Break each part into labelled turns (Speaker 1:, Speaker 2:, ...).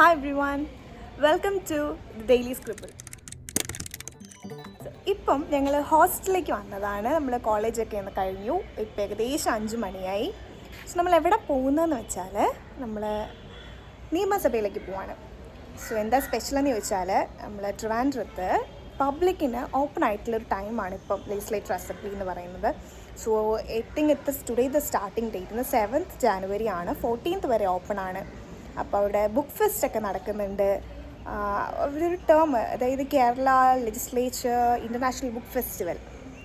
Speaker 1: Hi everyone welcome to daily scribble ഇപ്പം ഞങ്ങൾ ഹോസ്റ്റലിലേക്ക് വന്നതാണ്. നമ്മൾ കോളേജൊക്കെ ഒന്ന് കഴിഞ്ഞു. ഇപ്പം ഏകദേശം അഞ്ച് മണിയായി. സോ നമ്മൾ എവിടെ പോകുന്നതെന്ന് വെച്ചാൽ നമ്മൾ നിയമസഭയിലേക്ക് പോവാണ്. സോ എന്താ സ്പെഷ്യൽ എന്ന് ചോദിച്ചാൽ നമ്മൾ ട്രിവാൻഡ്രത്ത് പബ്ലിക്കിന് ഓപ്പൺ ആയിട്ടുള്ളൊരു ടൈമാണ് ഇപ്പം ലെജിസ്ലേറ്റർ അസംബ്ലി എന്ന് പറയുന്നത്. സോ എത്തിങ് എത്ത ടുഡേ ദ സ്റ്റാർട്ടിംഗ് ഡേറ്റ് ഇന്ന് സെവൻത്ത് ജാനുവരി ആണ്. ഫോർട്ടീൻത്ത് വരെ ഓപ്പൺ ആണ്. അപ്പോൾ അവിടെ ബുക്ക് ഫെസ്റ്റ് ഒക്കെ നടക്കുന്നുണ്ട്. ഒരു ടേം അതായത് Kerala legislature international book festival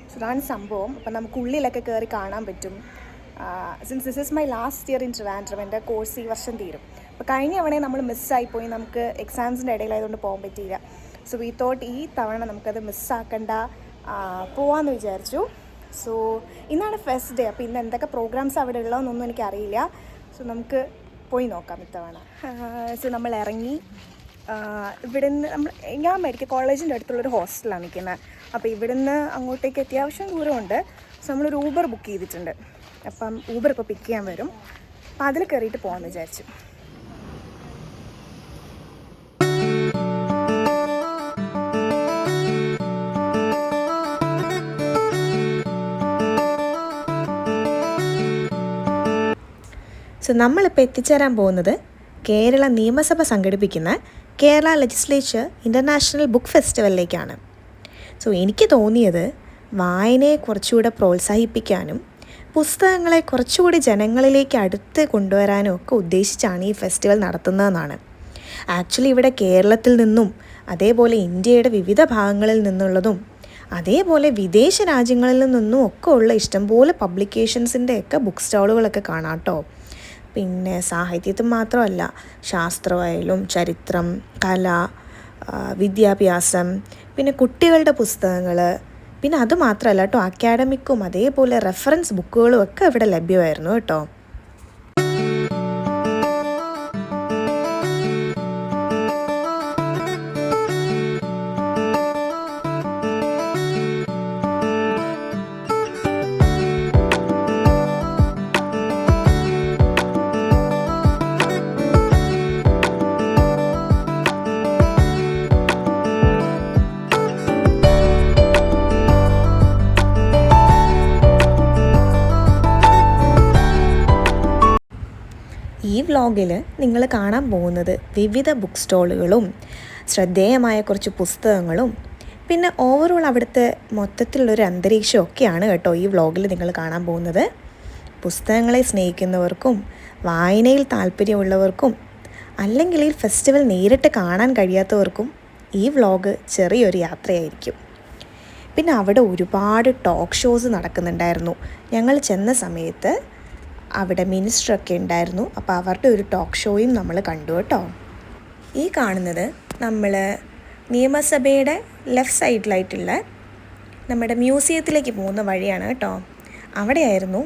Speaker 1: so അതാണ് സംഭവം. അപ്പം നമുക്ക് ഉള്ളിലൊക്കെ കയറി കാണാൻ പറ്റും. Since this is my last year in Trivandrum എന്റെ കോഴ്സ് ഈ വർഷം തീരും. അപ്പോൾ കഴിഞ്ഞ തവണ നമ്മൾ മിസ്സായി പോയി. നമുക്ക് എക്സാംസിന്റെ ഇടയിലായതുകൊണ്ട് പോകാൻ പറ്റിയില്ല. സോ വി തോട്ട് ഈ തവണ നമുക്കത് മിസ്സാക്കണ്ട പോവാമെന്ന് വിചാരിച്ചു. സോ ഇന്നാണ് ഫസ്റ്റ് ഡേ അപ്പോൾ ഇന്ന് എന്തൊക്കെ പ്രോഗ്രാംസ് അവിടെ ഉള്ളതെന്നൊന്നും എനിക്കറിയില്ല. സോ നമുക്ക് പോയി നോക്കാം ഇത്തവണ. സോ നമ്മൾ ഇറങ്ങി ഇവിടെ നിന്ന് നമ്മൾ ഞാൻ മെഡിക്കൽ കോളേജിന്റെ അടുത്തുള്ളൊരു ഹോസ്റ്റലാണ് നിൽക്കുന്നത്. അപ്പോൾ ഇവിടുന്ന് അങ്ങോട്ടേക്ക് അത്യാവശ്യം ദൂരമുണ്ട്. സോ നമ്മളൊരു ഊബർ ബുക്ക് ചെയ്തിട്ടുണ്ട്. അപ്പം ഊബർ ഇപ്പോൾ പിക്ക് ചെയ്യാൻ വരും. അപ്പോൾ അതിൽ കയറിയിട്ട് പോകാമെന്ന് വിചാരിച്ചു.
Speaker 2: സോ നമ്മളിപ്പോൾ എത്തിച്ചേരാൻ പോകുന്നത് കേരള നിയമസഭ സംഘടിപ്പിക്കുന്ന കേരള ലെജിസ്ലേച്ചർ ഇന്റർനാഷണൽ ബുക്ക് ഫെസ്റ്റിവലിലേക്കാണ്. സോ എനിക്ക് തോന്നിയത് വായനയെ കുറച്ചുകൂടെ പ്രോത്സാഹിപ്പിക്കാനും പുസ്തകങ്ങളെ കുറച്ചുകൂടി ജനങ്ങളിലേക്ക് അടുത്ത് കൊണ്ടുവരാനും ഒക്കെ ഉദ്ദേശിച്ചാണ് ഈ ഫെസ്റ്റിവൽ നടത്തുന്നതെന്നാണ്. ആക്ച്വലി ഇവിടെ കേരളത്തിൽ നിന്നും അതേപോലെ ഇന്ത്യയുടെ വിവിധ ഭാഗങ്ങളിൽ നിന്നുള്ളതും അതേപോലെ വിദേശ രാജ്യങ്ങളിൽ നിന്നും ഒക്കെ ഉള്ള ഇഷ്ടംപോലെ പബ്ലിക്കേഷൻസിന്റെ ഒക്കെ ബുക്ക് സ്റ്റാളുകളൊക്കെ കാണാം കേട്ടോ. പിന്നെ സാഹിത്യത്തിൽ മാത്രമല്ല ശാസ്ത്രമായാലും ചരിത്രം കല വിദ്യാഭ്യാസം പിന്നെ കുട്ടികളുടെ പുസ്തകങ്ങൾ പിന്നെ അത് മാത്രമല്ല കേട്ടോ അക്കാഡമിക്കും അതേപോലെ റെഫറൻസ് ബുക്കുകളും ഒക്കെ ഇവിടെ ലഭ്യമായിരുന്നു കേട്ടോ. ഈ വ്ലോഗിൽ നിങ്ങൾ കാണാൻ പോകുന്നത് വിവിധ ബുക്ക് സ്റ്റോളുകളും ശ്രദ്ധേയമായ കുറച്ച് പുസ്തകങ്ങളും പിന്നെ ഓവറോൾ അവിടുത്തെ മൊത്തത്തിലുള്ളൊരു അന്തരീക്ഷമൊക്കെയാണ് കേട്ടോ ഈ വ്ളോഗിൽ നിങ്ങൾ കാണാൻ പോകുന്നത്. പുസ്തകങ്ങളെ സ്നേഹിക്കുന്നവർക്കും വായനയിൽ താല്പര്യമുള്ളവർക്കും അല്ലെങ്കിൽ ഈ ഫെസ്റ്റിവൽ നേരിട്ട് കാണാൻ കഴിയാത്തവർക്കും ഈ വ്ളോഗ് ചെറിയൊരു യാത്രയായിരിക്കും. പിന്നെ അവിടെ ഒരുപാട് ടോക്ക് ഷോസ് നടക്കുന്നുണ്ടായിരുന്നു. ഞങ്ങൾ ചെന്ന സമയത്ത് അവിടെ മിനിസ്റ്ററൊക്കെ ഉണ്ടായിരുന്നു. അപ്പോൾ അവരുടെ ഒരു ടോക്ക് ഷോയും നമ്മൾ കണ്ടു കേട്ടോ. ഈ കാണുന്നത് നമ്മൾ നിയമസഭയുടെ ലെഫ്റ്റ് സൈഡിലായിട്ടുള്ള നമ്മുടെ മ്യൂസിയത്തിലേക്ക് പോകുന്ന വഴിയാണ് കേട്ടോ. അവിടെയായിരുന്നു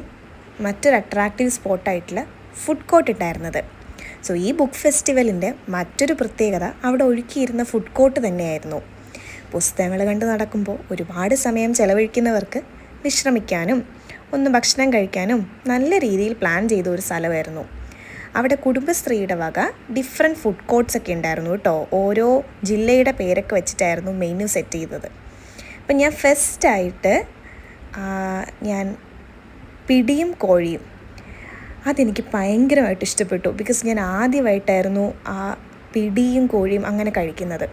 Speaker 2: മറ്റൊരു അട്രാക്റ്റീവ് സ്പോട്ടായിട്ടുള്ള ഫുഡ് കോർട്ട് ഉണ്ടായിരുന്നത് സോ ഈ ബുക്ക് ഫെസ്റ്റിവലിന്റെ മറ്റൊരു പ്രത്യേകത അവിടെ ഒഴുക്കിയിരുന്ന ഫുഡ് കോർട്ട് തന്നെയായിരുന്നു. പുസ്തകങ്ങൾ കണ്ട് നടക്കുമ്പോൾ ഒരുപാട് സമയം ചെലവഴിക്കുന്നവർക്ക് വിശ്രമിക്കാനും ഒന്ന് ഭക്ഷണം കഴിക്കാനും നല്ല രീതിയിൽ പ്ലാൻ ചെയ്ത ഒരു സ്ഥലമായിരുന്നു. അവിടെ കുടുംബശ്രീയുടെ വക ഡിഫറെന്റ് ഫുഡ് കോർട്ട്സ് ഒക്കെ ഉണ്ടായിരുന്നു കേട്ടോ. ഓരോ ജില്ലയുടെ പേരൊക്കെ വെച്ചിട്ടായിരുന്നു മെനു സെറ്റ് ചെയ്തത്. അപ്പം ഞാൻ ഫസ്റ്റായിട്ട് ഞാൻ പിടിയും കോഴിയും അതെനിക്ക് ഭയങ്കരമായിട്ട് ഇഷ്ടപ്പെട്ടു. ബിക്കോസ് ഞാൻ ആദ്യമായിട്ടായിരുന്നു ആ പിടിയും കോഴിയും അങ്ങനെ കഴിക്കുന്നത്.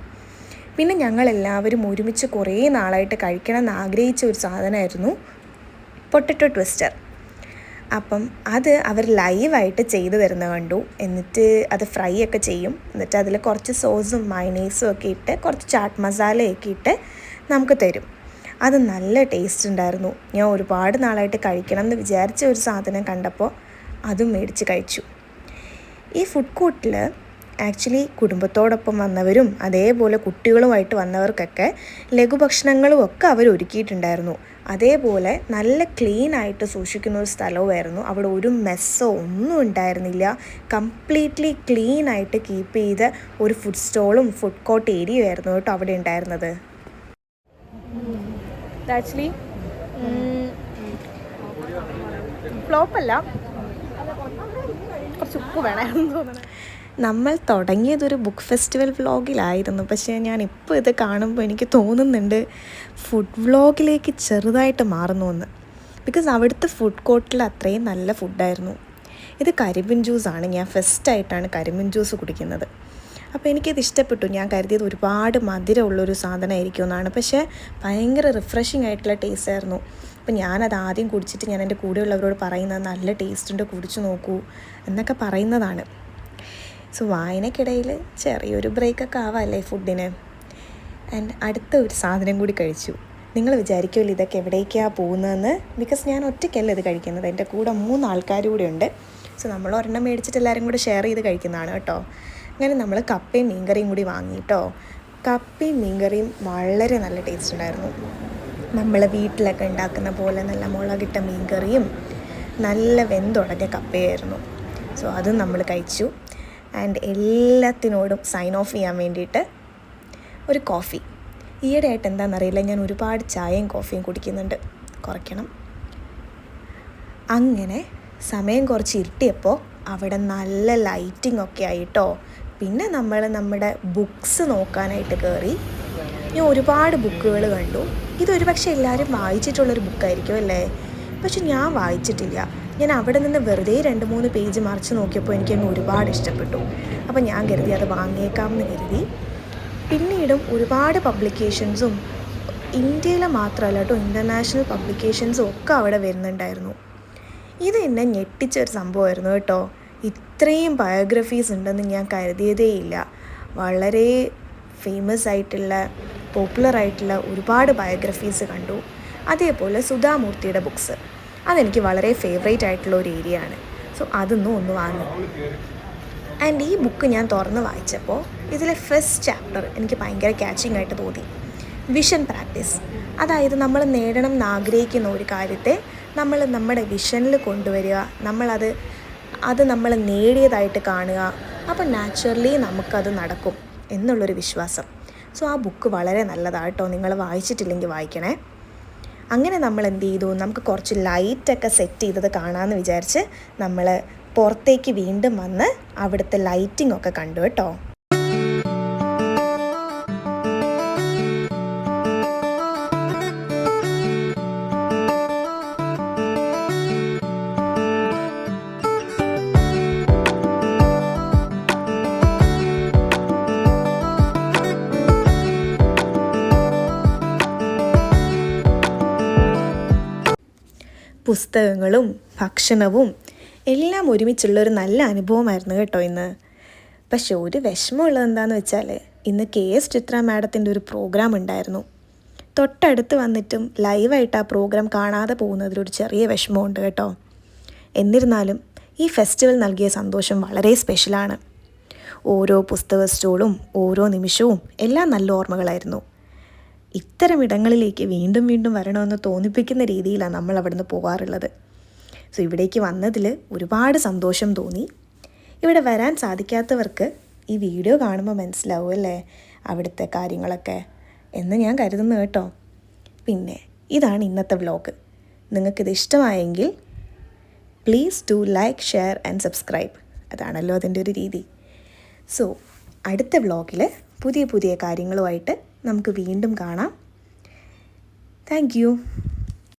Speaker 2: പിന്നെ ഞങ്ങളെല്ലാവരും ഒരുമിച്ച് കുറേ നാളായിട്ട് കഴിക്കണം എന്ന് ആഗ്രഹിച്ച ഒരു സാധനമായിരുന്നു പൊട്ടറ്റോ ട്വിസ്റ്റർ. അപ്പം അത് അവർ ലൈവായിട്ട് ചെയ്തു തരുന്ന കണ്ടു. എന്നിട്ട് അത് ഫ്രൈ ഒക്കെ ചെയ്യും. എന്നിട്ട് അതിൽ കുറച്ച് സോസും മൈനീസും ഒക്കെ ഇട്ട് കുറച്ച് ചാട്ട് മസാലയൊക്കെ ഇട്ട് നമുക്ക് തരും. അത് നല്ല ടേസ്റ്റ് ഉണ്ടായിരുന്നു. ഞാൻ ഒരുപാട് നാളായിട്ട് കഴിക്കണം എന്ന് വിചാരിച്ച ഒരു സാധനം കണ്ടപ്പോൾ അതും മേടിച്ച് കഴിച്ചു. ഈ ഫുഡ് കോർട്ടിൽ ആക്ച്വലി കുടുംബത്തോടൊപ്പം വന്നവരും അതേപോലെ കുട്ടികളുമായിട്ട് വന്നവർക്കൊക്കെ ലഘുഭക്ഷണങ്ങളും ഒക്കെ അവർ ഒരുക്കിയിട്ടുണ്ടായിരുന്നു അതേപോലെ നല്ല ക്ലീൻ ആയിട്ട് സൂക്ഷിക്കുന്ന ഒരു സ്ഥലവുമായിരുന്നു അവിടെ ഒരു മെസ്സോ ഒന്നും ഉണ്ടായിരുന്നില്ല കംപ്ലീറ്റ്ലി ക്ലീൻ ആയിട്ട് കീപ്പ് ചെയ്ത ഒരു ഫുഡ് സ്റ്റോളും ഫുഡ് കോർട്ട് ഏരിയയായിരുന്നു കേട്ടോ അവിടെ ഉണ്ടായിരുന്നത്
Speaker 1: ആക്ച്വലി ഫ്ലോപ്പല്ല കുറച്ച് ഉപ്പ് വേണമായിരുന്നു തോന്നുന്നു
Speaker 2: നമ്മൾ തുടങ്ങിയതൊരു ബുക്ക് ഫെസ്റ്റിവൽ വ്ളോഗിലായിരുന്നു പക്ഷേ ഞാൻ ഇപ്പോൾ ഇത് കാണുമ്പോൾ എനിക്ക് തോന്നുന്നുണ്ട് ഫുഡ് വ്ളോഗിലേക്ക് ചെറുതായിട്ട് മാറുന്നു എന്ന് ബിക്കോസ് അവിടുത്തെ ഫുഡ് കോർട്ടിൽ അത്രയും നല്ല ഫുഡായിരുന്നു ഇത് കരിമ്പിൻ ജ്യൂസാണ് ഞാൻ ഫസ്റ്റായിട്ടാണ് കരിമ്പിൻ ജ്യൂസ് കുടിക്കുന്നത്. അപ്പോൾ എനിക്കിത് ഇഷ്ടപ്പെട്ടു. ഞാൻ കരുതിയത് ഒരുപാട് മധുരമുള്ളൊരു സാധനമായിരിക്കും എന്നാണ് പക്ഷേ ഭയങ്കര റിഫ്രഷിംഗ് ആയിട്ടുള്ള ടേസ്റ്റ് ആയിരുന്നു. അപ്പോൾ ഞാനത് ആദ്യം കുടിച്ചിട്ട് ഞാൻ എന്റെ കൂടെയുള്ളവരോട് പറയുന്നത് നല്ല ടേസ്റ്റ് ഉണ്ട് കുടിച്ചു നോക്കൂ എന്നൊക്കെ പറയുന്നതാണ്. സോ വായനക്കിടയിൽ ചെറിയൊരു ബ്രേക്കൊക്കെ ആവാമല്ലേ ഫുഡിന്? ആൻഡ് അടുത്ത ഒരു സാധനം കൂടി കഴിച്ചു. നിങ്ങൾ വിചാരിക്കുമല്ലോ ഇതൊക്കെ എവിടേക്കാണ് പോകുന്നതെന്ന്? ബിക്കോസ് ഞാൻ ഒറ്റയ്ക്കല്ല ഇത് കഴിക്കുന്നത്. എന്റെ കൂടെ മൂന്ന് ആൾക്കാർ കൂടെ ഉണ്ട്. സോ നമ്മൾ ഒരെണ്ണം മേടിച്ചിട്ട് എല്ലാവരും കൂടെ ഷെയർ ചെയ്ത് കഴിക്കുന്നതാണ് കേട്ടോ. അങ്ങനെ നമ്മൾ കപ്പയും മീൻകറിയും കൂടി വാങ്ങി കേട്ടോ. കപ്പയും മീൻകറിയും വളരെ നല്ല ടേസ്റ്റ് ഉണ്ടായിരുന്നു. നമ്മൾ വീട്ടിലൊക്കെ ഉണ്ടാക്കുന്ന പോലെ നല്ല മുളകിട്ട മീൻകറിയും നല്ല വെന്തുടഞ്ഞ കപ്പയായിരുന്നു. സോ അതും നമ്മൾ കഴിച്ചു. ആൻഡ് എല്ലാത്തിനോടും സൈൻ ഓഫ് ചെയ്യാൻ വേണ്ടിയിട്ട് ഒരു കോഫി ഈയിടെയായിട്ട് എന്താണെന്നറിയില്ല ഞാൻ ഒരുപാട് ചായയും കോഫിയും കുടിക്കുന്നുണ്ട്. കുറയ്ക്കണം. അങ്ങനെ സമയം കുറച്ച് ഇരുട്ടിയപ്പോൾ അവിടെ നല്ല ലൈറ്റിംഗ് ഒക്കെ ആയിട്ടോ. പിന്നെ നമ്മൾ നമ്മുടെ ബുക്സ് നോക്കാനായിട്ട് കയറി ഞാൻ ഒരുപാട് ബുക്കുകൾ കണ്ടു. ഇതൊരു പക്ഷേ എല്ലാവരും വായിച്ചിട്ടുള്ളൊരു ബുക്കായിരിക്കും അല്ലേ? പക്ഷെ ഞാൻ വായിച്ചിട്ടില്ല. ഞാൻ അവിടെ നിന്ന് വെറുതെ രണ്ട് മൂന്ന് പേജ് മറിച്ച് നോക്കിയപ്പോൾ എനിക്കങ്ങ് ഒരുപാട് ഇഷ്ടപ്പെട്ടു. അപ്പോൾ ഞാൻ കരുതി അത് വാങ്ങിയേക്കാമെന്ന് കരുതി. പിന്നീടും ഒരുപാട് പബ്ലിക്കേഷൻസും ഇന്ത്യയിലെ മാത്രമല്ല കേട്ടോ ഇന്റർനാഷണൽ പബ്ലിക്കേഷൻസും ഒക്കെ അവിടെ വരുന്നുണ്ടായിരുന്നു. ഇത് എന്നെ ഞെട്ടിച്ച ഒരു സംഭവമായിരുന്നു കേട്ടോ. ഇത്രയും ബയോഗ്രഫീസ് ഉണ്ടെന്ന് ഞാൻ കരുതിയതേയില്ല വളരെ ഫേമസ് ആയിട്ടുള്ള പോപ്പുലർ ആയിട്ടുള്ള ഒരുപാട് ബയോഗ്രഫീസ് കണ്ടു. അതേപോലെ സുധാമൂർത്തിയുടെ ബുക്സ് അതെനിക്ക് വളരെ ഫേവറേറ്റ് ആയിട്ടുള്ള ഒരു ഏരിയ ആണ്. സോ അതൊന്നും ഒന്ന് വാങ്ങി. ആൻഡ് ഈ ബുക്ക് ഞാൻ തുറന്ന് വായിച്ചപ്പോൾ ഇതിലെ ഫസ്റ്റ് ചാപ്റ്റർ എനിക്ക് ഭയങ്കര ക്യാച്ചിങ് ആയിട്ട് തോന്നി. വിഷൻ പ്രാക്ടീസ് അതായത് നമ്മൾ നേടണം എന്ന് ആഗ്രഹിക്കുന്ന ഒരു കാര്യത്തെ നമ്മൾ നമ്മുടെ വിഷനിൽ കൊണ്ടുവരിക. നമ്മളത് അത് നമ്മൾ നേടിയതായിട്ട് കാണുക. അപ്പോൾ നാച്ചുറലി നമുക്കത് നടക്കും എന്നുള്ളൊരു വിശ്വാസം. സോ ആ ബുക്ക് വളരെ നല്ലതാണ് കേട്ടോ നിങ്ങൾ വായിച്ചിട്ടില്ലെങ്കിൽ വായിക്കണേ. അങ്ങനെ നമ്മൾ എന്ത് ചെയ്തു നമുക്ക് കുറച്ച് ലൈറ്റൊക്കെ സെറ്റ് ചെയ്തത് കാണാമെന്ന് വിചാരിച്ച് നമ്മൾ പുറത്തേക്ക് വീണ്ടും വന്ന് അവിടുത്തെ ലൈറ്റിംഗ് ഒക്കെ കണ്ടു കേട്ടോ. പുസ്തകങ്ങളും ഭക്ഷണവും എല്ലാം ഒരുമിച്ചുള്ള ഒരു നല്ല അനുഭവമായിരുന്നു കേട്ടോ ഇന്ന്. പക്ഷെ ഒരു വിഷമമുള്ളത് എന്താണെന്ന് വെച്ചാൽ ഇന്ന് കെ എസ് ചിത്ര മാഡത്തിന്റെ ഒരു പ്രോഗ്രാം ഉണ്ടായിരുന്നു. തൊട്ടടുത്ത് വന്നിട്ടും ലൈവായിട്ട് ആ പ്രോഗ്രാം കാണാതെ പോകുന്നതിലൊരു ചെറിയ വിഷമമുണ്ട് കേട്ടോ. എന്നിരുന്നാലും ഈ ഫെസ്റ്റിവൽ നൽകിയ സന്തോഷം വളരെ സ്പെഷ്യലാണ്. ഓരോ പുസ്തക സ്റ്റോളും ഓരോ നിമിഷവും എല്ലാം നല്ല ഓർമ്മകളായിരുന്നു. ഇത്തരം ഇടങ്ങളിലേക്ക് വീണ്ടും വീണ്ടും വരണമെന്ന് തോന്നിപ്പിക്കുന്ന രീതിയിലാണ് നമ്മൾ അവിടുന്ന് പോകാറുള്ളത് സോ ഇവിടേക്ക് വന്നതിൽ ഒരുപാട് സന്തോഷം തോന്നി. ഇവിടെ വരാൻ സാധിക്കാത്തവർക്ക് ഈ വീഡിയോ കാണുമ്പോൾ മനസ്സിലാവും അല്ലേ? അവിടുത്തെ കാര്യങ്ങളൊക്കെ എന്ന് ഞാൻ കരുതുന്നു കേട്ടോ. പിന്നെ ഇതാണ് ഇന്നത്തെ വ്ലോഗ്. നിങ്ങൾക്കിത് ഇഷ്ടമായെങ്കിൽ please do like share and subscribe അതാണല്ലോ അതിന്റെ ഒരു രീതി. സോ അടുത്ത വ്ലോഗിൽ പുതിയ പുതിയ കാര്യങ്ങളുമായിട്ട് നമുക്ക് വീണ്ടും കാണാം. താങ്ക്